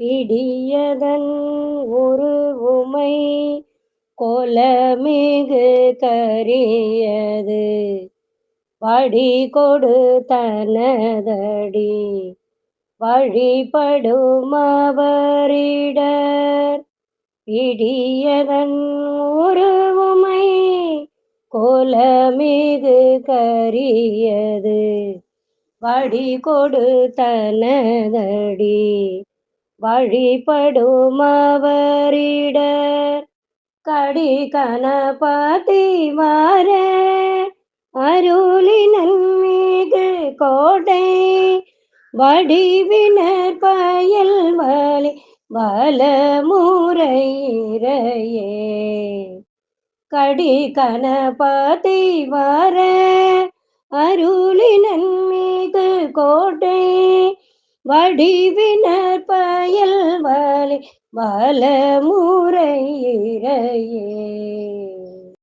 பிடியதன் ஒரு உமை கொலமிகு கரியது. வடி கொடு தனதடி வழிபடும் அவரிடர். பிடியதன் உருவுமை கோலமிகு கரியது. வடி கொடு தனதடி வழிபடும் அவரிடர் கடி கணபதி வார அருளினன் மிகு கோடை வடிவினர் பயல் வலி வலமுறையிறையே. கடி கணபதி வர அருளினன் மிகு கோட்டை. வடிவினர் பயல் வலி வலமுறை இறையே.